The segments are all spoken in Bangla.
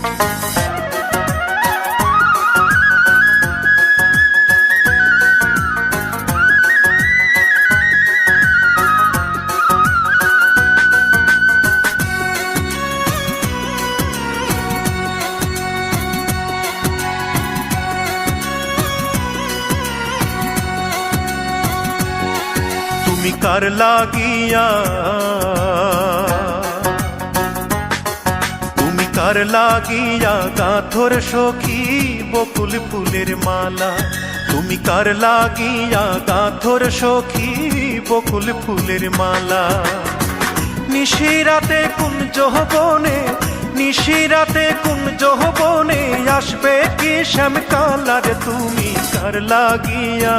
তুমি কার তুমি লাগিয়া গাথর সখী বকুল ফুলের মালা। তুমি কার লাগিয়া গাথর সখী বকুল ফুলের মালা। নিশিরাতে কোন জহবনে নিশিরাতে কোন জহবনে আসবে কি শ্যাম কালার তুমি? কার লাগিয়া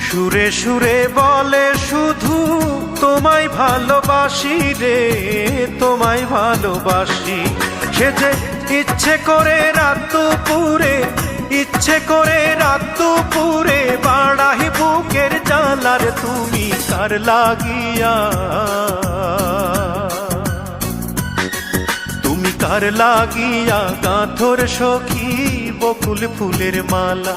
সুরে সুরে বলে, শুধু তোমায় ভালোবাসি রে, তোমায় ভালোবাসি। সে যে ইচ্ছে করে রাত দুপুরে, ইচ্ছে করে রাত দুপুরে, বাড়াই বুকের জালার তুমি কার লাগিয়া। তুমি কার লাগিয়া গাথর সখী বকুল ফুলের মালা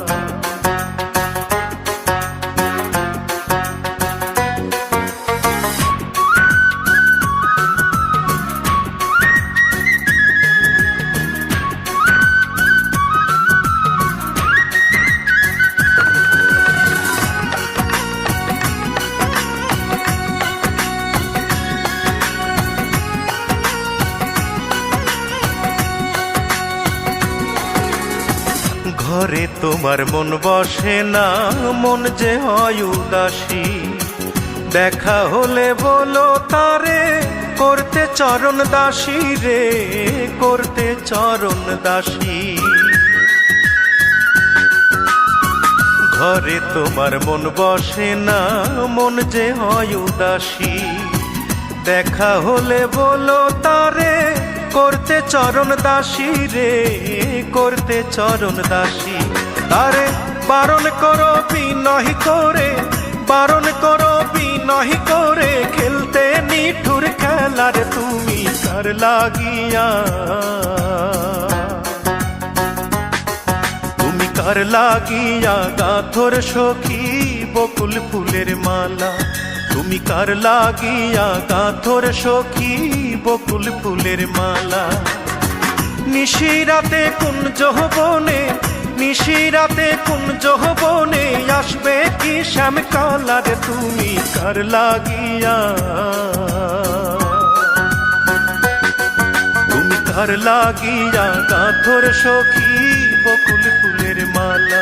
ঘরে তোমার মন বসে না, মন যে হয় উদাসী। দেখা হলে বলো তারে, করতে চরণ দাসী রে, করতে চরণ দাসী। ঘরে তোমার মন বসে না, মন যে হয় উদাসী। দেখা হলে বলো তারে করতে চরণ দাসী রে, করতে চরণ দাসী। তারে বারণ করো বিনহি করে, বারণ করো বিনহি করে, খেলতে নিঠুর খেলার তুমি কার লাগিয়া। তুমি কার লাগিয়া গাথর সখী, বকুল ফুলের মালা। তুমি কার লাগিয়া গাথর সখী বকুল ফুলের মালা? নিশিরাতে কোন জহবনে নিশিরাতে কোন জহবনে আসবে কি শ্যাম কালার তুমি কার লাগিয়া? তুমি কার লাগিয়া গাথর সখী বকুল ফুলের মালা?